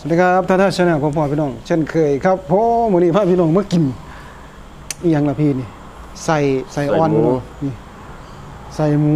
สวัสดีครับท่านท่านชาแนลของพ่อพี่น้อง เช่นเคยครับพ่อมื้อนี้พาพี่น้องมากินอีหยังล่ะพี่นี่ ใส่ใส่อ่อนใส่หมู นี่ใส่หมู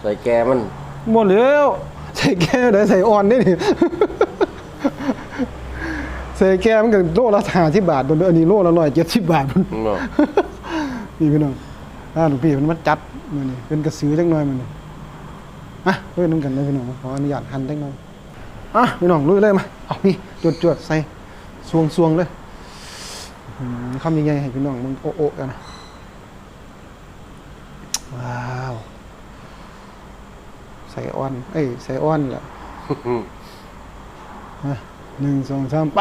ใส่แกมันหมดแล้วใส่แก้วได้ใส่อ่อนได้นี่ ใส่แก้วมันก็โลละ50บาทบนอันนี้โลละ170บาทพุ่นเนาะ นี่พี่น้องถ้าหลวงพี่มันมาจัดมื้อนี้เป็นกระสือจักหน่อยมื้อนี้อะเพิ่นนำกันเลยพี่น้องขออนุญาตหั่นจักหน่อย อะพี่น้องลุยเลยมาเอาพี่จวดๆใส่สวงๆเลยอืมคำใหญ่ๆให้พี่น้องมึงโอะๆกันนะว้าวใส่อ้อน เอ้ยใส่อ้อนแหละมาหนึ่งสองสามไป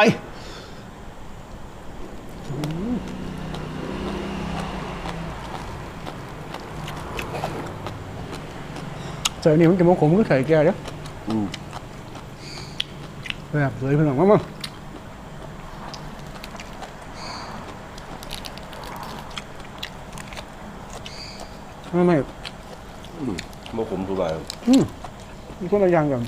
อืมใส่อันนี่มันจะมาขมก็ใส่แก้วเด้ออืม แบบสวยพี่น้องมามาไม่ไม่อืมบ่ขมสุดเลยอืมมันคนละอย่างกัน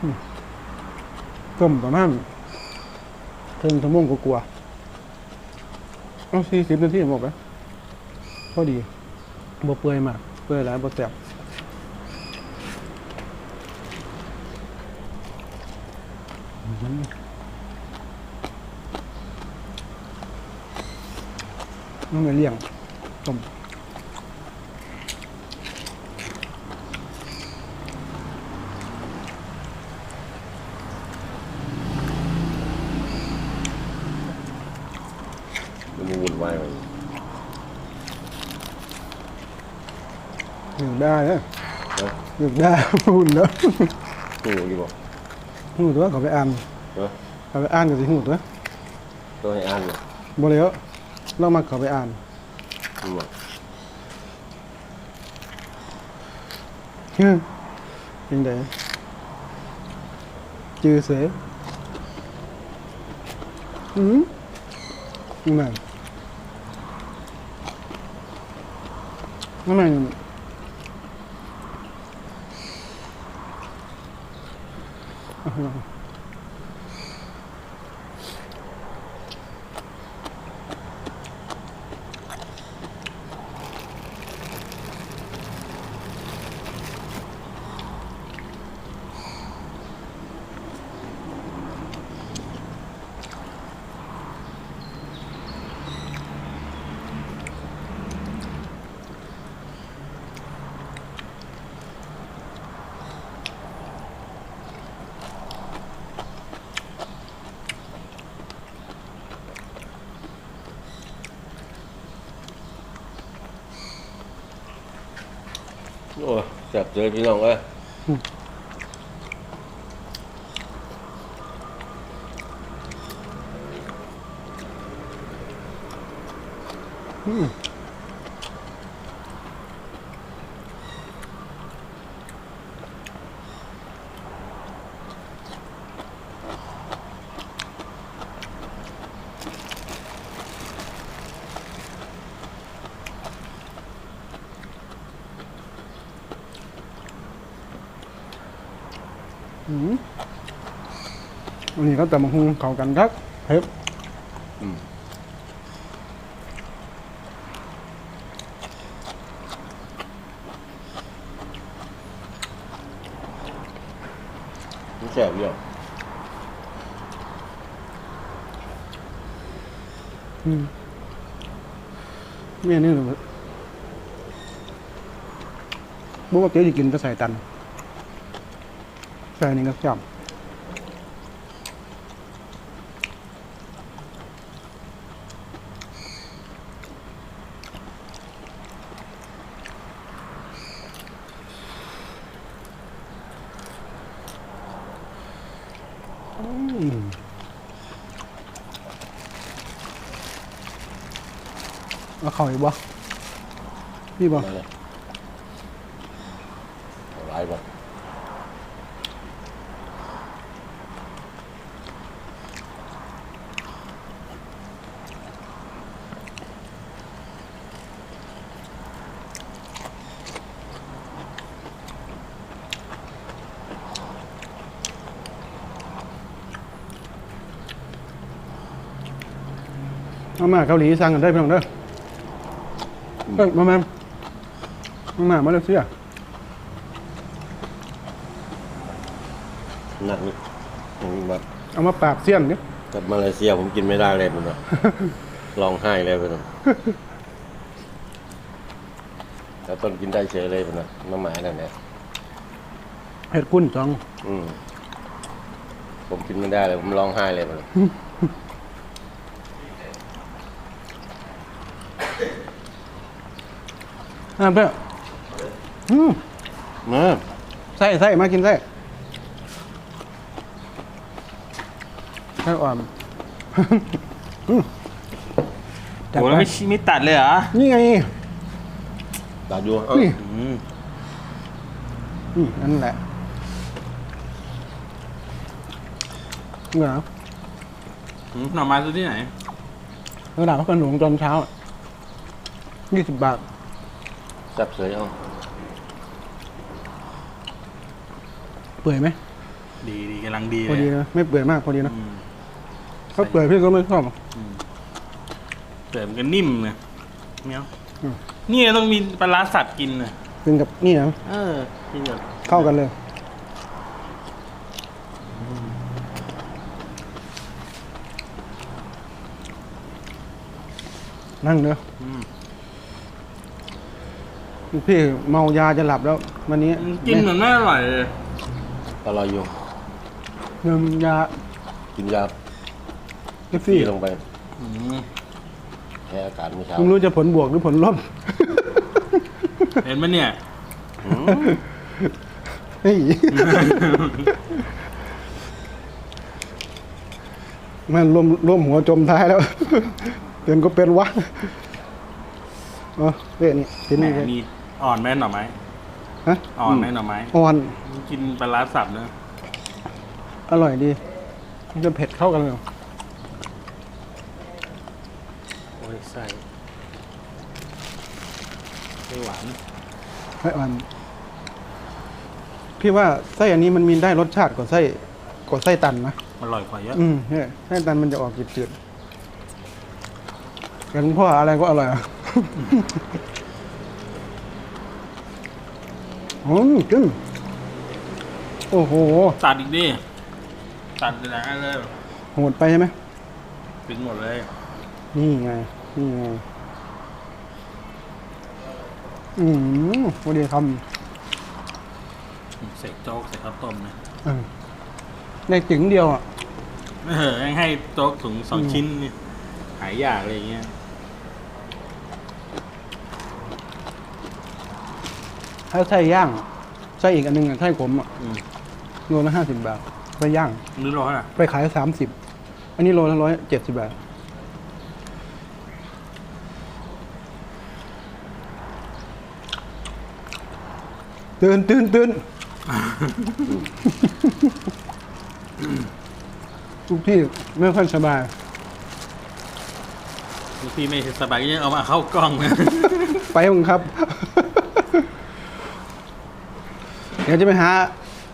อืมต้มประมาณถึงชั่วโมงกว่าๆเอาสี่สิบนาทีหมดไหม พอดีบ่เปื่อยมาก เปื่อยหลายบ่แสบน้องไม่เลี่ยงต้ม มันมีวุ่นวายไป อยู่ได้นะเนาะอยู่ได้หุ่นแล้วหูอยู่บ่หูตัวเขาไปอ่านเนาะเขาไปอ่านกับสิหูตัว ต้องให้อ่านบ่ บ่เลยเรามาเขาไปอ่าน อืมบ่ ฮึยังไงจือเสอืมนั่นนั่นนั่นโจับเจอพี่น้องเอ้ยอืม อืมอันนี้ก็แต่มาหุงเข้ากันครับเฮ้ยอืมมันแซ่บอยู่อืมเมียนี่เลยบอกว่าเจ๊จะกินก็ใส่ตัน ใส่นี่ก็จับอืมเอาเข่าอีกบ่พี่บ่ มาเลยเอาหลายบ่มาม่าเกาหลีสั่งกันได้พี่น้องเด้อเอ้ยมาแม่มาม่ามาเลเซียหนักนี่อืมแบบเอามาปราบเสี้ยนดิกลับมาเลเซียผมกินไม่ได้เลยมันนะร้องไห้เลยมันนะแล้วต้นกินได้เฉยเลยมันนะมาหมายนั่นแหละเห็ดกุ้นสองอืมผมกินไม่ได้เลย ผมร้องไห้เลยมันนะ อ่าเพื่อนอืมมาไส้ไส้มากินไส้ไส้อ่อนอืมจัดโอ้ไปแล้วไม่ไม่ตัดเลยเหรอนี่ไงตาดูเอ้านี่ อืมอืมนั่นแหละเหรออืมหน่อไม้ซื้อที่ไหน ระดับพักกันหลวงตอนเช้ายี่สิบบาท แซ่บเฉยเอ้าเปื่อยไหมดีดีกำลังดีพอเลดียนะไม่เปื่อยมากพอดีนะอืมถ้าเปื่อยพี่ก็ไม่ชอบเปิดมันก็นิ่มเลยเนี้ยอืม นี่ต้องมีปลาร้าสัตว์กินนะกินกับนี่นะเออกินแบบเข้ากันเลยนั่งเนอะอืม พี่เมายาจะหลับแล้ว วันนี้กินเหมือนไม่อร่อยเลยอร่อยอยู่เดิมยากินยาเอฟซี่ที่ลงไปอืมแพ้อากาศเมื่อเช้าไม่รู้จะผลบวกหรือผลลบ เห็นไหมเนี่ยอืมเฮ้ยมันร่วมร่วมหัวจมท้ายแล้วเป็นก็เป็นวะเอ๋อเว้ยนี่กินแหมนี่เลยมี อ่อนไหมหน่อไม้ฮะอ่อนไหมหน่อไม้อ่อนกินปลาร้าสับเนอะอร่อยดี มันจะเผ็ดเข้ากันเลยโอ้ยไส้ไม่หวานไส้อ่อนพี่ว่าไส้อันนี้มันมีได้รสชาติกว่าไส้กว่าไส้ตันนะอร่อยกว่าเยอะอืมเนี่ยไส้ตันมันจะออกจืดๆแต่คุณพ่ออะไรก็อร่อยอะ อืมจริงโอ้โห ตัดอีกดิ ตัดเลยนะเลยโหดไปใช่ไหมถึงหมดเลย นี่ไง นี่ไง อืมวันดีคเสกโจ๊กเสกข้าวต้มนะำเออในจึงเดียวอะ เออยังให้โจ๊กถุงสองชิ้นเนี่ยหายยากอะไรอย่างเงี้ย ถ้าไส้ย่างไส้อีกอันหนึงอะไส้ขมอะอืม โลละห้าสิบบาทไปย่างนึกร้อนอะไปขายสามสิบอันนี้โลละร้อยเจ็ดสิบบาทตื่นตื่นตื่นทุกที่ไม่ค่อยสบายบางทีไม่สบายก็ยังเอามาเข้ากล้องนะ ไปมึงครับ เดี๋ยวจะไปหา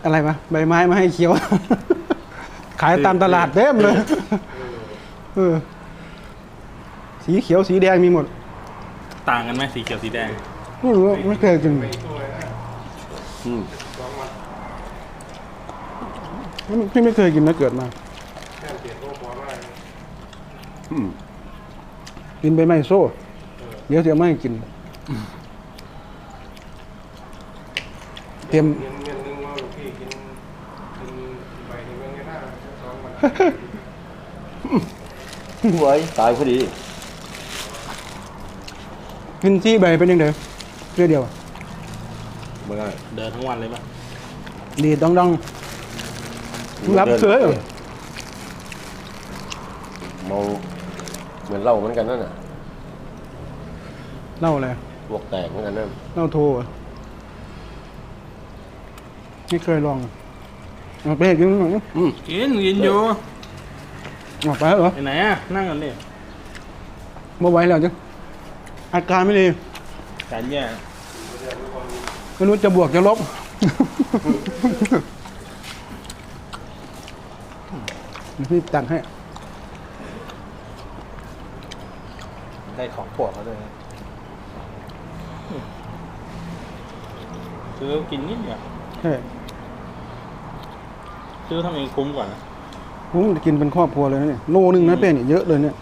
อะไรมาใบไม้มาให้เคี้ยว ขายตามตลาดเต็มเลยเออสีเขียวสีแดงมีหมด ต่างกันไหมสีเขียวสีแดงไม่รู้ไม่เคยกินอืมพี่ไม่เคยกินนะเกิดมาอืมกินใบไม้โซ่ เดี๋ยวเสียไม่ให้กิน เตรียมไว้ตายพอดีกินซี่ใบเป็นยังไงเพื่อเดียวอะไม่ได้เดินทั้งวันเลยปะดีดองดองรับเสืออยู่เมาเหมือนเหล้าเหมือนกันนั่นน่ะเล่าอะไรพวกแตกเหมือนกันนั่นเล่าโทรอะ ไม่เคยลองเอาไปให้กินหน่อยอืมกินกินอยู่ออกไปแล้วเหรอไปไหนอะนั่งกันดิมาไหว้แล้วจ้ะอาการไม่ดีการแย่ไม่รู้จะบวกจะลบเดี๋ยวพี่ตัดให้ ได้ของโปรดมาด้วยนะอืมซื้อกินนิดเดียวใช่ ซื้อทำเองคุ้มกว่านะผมจะกินเป็นครอบครัวเลยนะเนี่ยโลนึงนะเป้เนี่ยเยอะเลยเนี่ย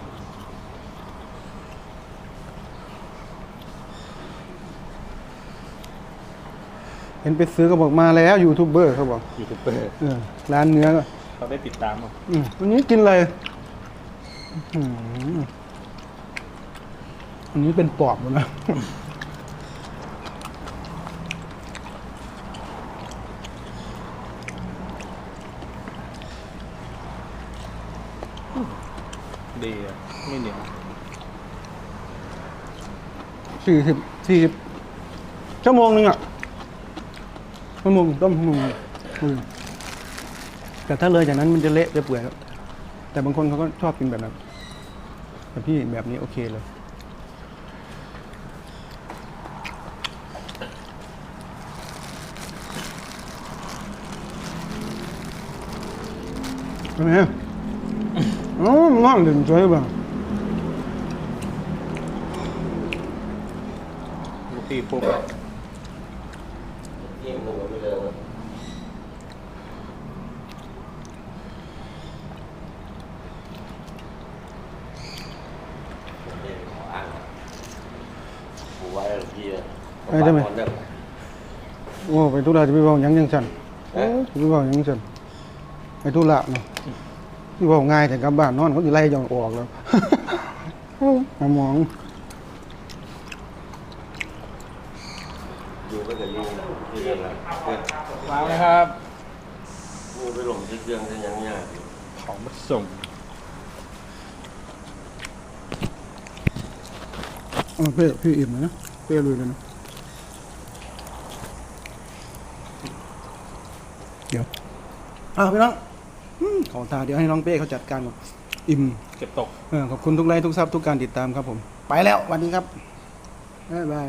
เห็นไปซื้อก็บอกมาแล้วยูทูบเบอร์เขาบอกยูทูบเบอร์เออร้านเนื้อก็เขาได้ติดตามมาอืมวันนี้กินอะไรอืมอันนี้เป็นปอบหมดนะ ดีอะไม่เหนียวสี่สิบสี่สิบชั่วโมงหนึงอะชั่วโมงต้มชั่วโมงอืมแต่ถ้าเลยจากนั้นมันจะเละจะเปื่อยแล้วแต่บางคนเขาก็ชอบกินแบบนั้น แต่พี่แบบนี้โอเคเลย ใช่ไหม อ๋อง่างเด่นใจบ้างลูกพี่ปุ๊บยิ่งหนูไม่เลยนะผมไม่ได้ขออ้างผมไว้หลวงพี่อะผมฝากก่อนเด้อโอ้ไปธุระจะไปบอกหยังยังสันเอ๊ะจะไปบอกหยังสันไปธุระเนาะ ที่บอกง่ายแต่กลับบ้านนอนเขาจะไล่ยองออกแล้วมามองอยู่ก็จะยุ่งที่เรื่องอะไรเอ๊ะวางเลยครับมูไปหลงที่เรื่องที่ยังยากของมาส่งเออเพ่พี่อิ่มเลยนะเพ่ลุยเลยนะเดี๋ยวอ้าวพี่น้องอืม ขอตาเดี๋ยวให้น้องเป้เขาจัดการก่อนอิ่มเก็บตก เออขอบคุณทุกไลค์ทุกซับทุกการติดตามครับผม ไปแล้ววันนี้ครับบ๊ายบาย